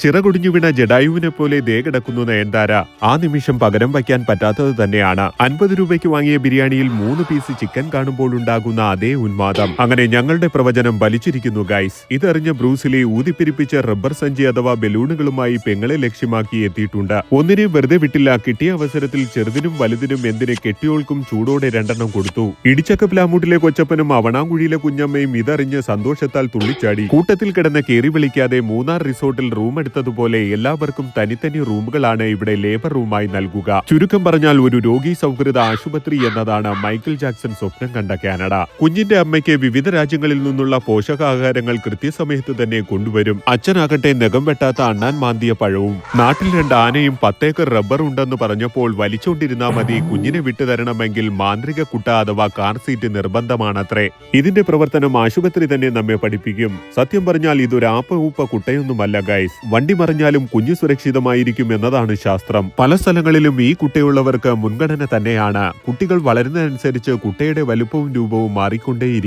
ചിറകുടിഞ്ഞു വീണ ജഡായുവിനെ പോലെ ദേ കിടക്കുന്നു നയൻതാര ആ നിമിഷം പകരം വയ്ക്കാൻ പറ്റാത്തത് തന്നെയാണ്. അൻപത് രൂപയ്ക്ക് വാങ്ങിയ ബിരിയാണിയിൽ മൂന്ന് പീസ് ചിക്കൻ കാണുമ്പോൾ ഉണ്ടാകുന്ന അതേ ഉന്മാദം. അങ്ങനെ ഞങ്ങളുടെ പ്രവചനം വലിച്ചിരിക്കുന്നു ഗൈസ് ഇതറിഞ്ഞ ബ്രൂസിലെ ഊതിപ്പിരിപ്പിച്ച റബ്ബർ സഞ്ചി അഥവാ ബലൂണുകളുമായി പെങ്ങളെ ലക്ഷ്യമാക്കി എത്തിയിട്ടുണ്ട്. ഒന്നിനെയും വെറുതെ വിട്ടില്ല കിട്ടിയ അവസരത്തിൽ ചെറുതിനും വലുതിനും എന്തിനെ കെട്ടിയോൾക്കും ചൂടോടെ രണ്ടെണ്ണം കൊടുത്തു. ഇടിച്ചക്ക പ്ലാമൂട്ടിലെ കൊച്ചപ്പനും അവണാങ്കുഴിയിലെ കുഞ്ഞമ്മയും ഇതറിഞ്ഞ് സന്തോഷത്താൽ തുള്ളിച്ചാടി. കൂട്ടത്തിൽ കിടന്ന് കേറി വിളിക്കാതെ മൂന്നാർ റിസോർട്ടിൽ റൂം എടുത്തതുപോലെ എല്ലാവർക്കും തനിത്തനി റൂമുകളാണ് ഇവിടെ ലേബർ റൂമായി നൽകുക. ചുരുക്കം പറഞ്ഞാൽ ഒരു രോഗി സൗഹൃദ ആശുപത്രി എന്നതാണ് മൈക്കിൾ ജാക്സൺ സ്വപ്നം കണ്ട കാനഡ. കുഞ്ഞിന്റെ അമ്മയ്ക്ക് വിവിധ രാജ്യങ്ങളിൽ നിന്നുള്ള പോഷകാഹാരങ്ങൾ കൃത്യസമയത്ത് തന്നെ കൊണ്ടുവരും. അച്ഛനാകട്ടെ നഖം വെട്ടാത്ത അണ്ണാൻ മാന്തിയ പഴവും. നാട്ടിൽ രണ്ട് ആനയും പത്തേക്കർ റബ്ബർ ഉണ്ടെന്ന് പറഞ്ഞപ്പോൾ വലിച്ചുകൊണ്ടിരുന്നാ മതി കുഞ്ഞിനെ വിട്ടുതരണമെങ്കിൽ മാന്ത്രിക കുട്ട അഥവാ കാർ സീറ്റ് നിർബന്ധമാണത്രേ. ഇതിന്റെ പ്രവർത്തനം ആശുപത്രി തന്നെ നമ്മെ പഠിപ്പിക്കും. സത്യം പറഞ്ഞാൽ ഇതൊരു ആപ്പ ഊപ്പ കുട്ടയൊന്നുമല്ല ഗൈസ്. വണ്ടി മറിഞ്ഞാലും കുഞ്ഞു സുരക്ഷിതമായിരിക്കും എന്നതാണ് ശാസ്ത്രം. പല സ്ഥലങ്ങളിലും ഈ കുട്ടിയുള്ളവർക്ക് മുൻഗണന തന്നെയാണ്. കുട്ടികൾ വളരുന്നതനുസരിച്ച് കുട്ടയുടെ വലുപ്പവും രൂപവും മാറിക്കൊണ്ടേയിരിക്കും.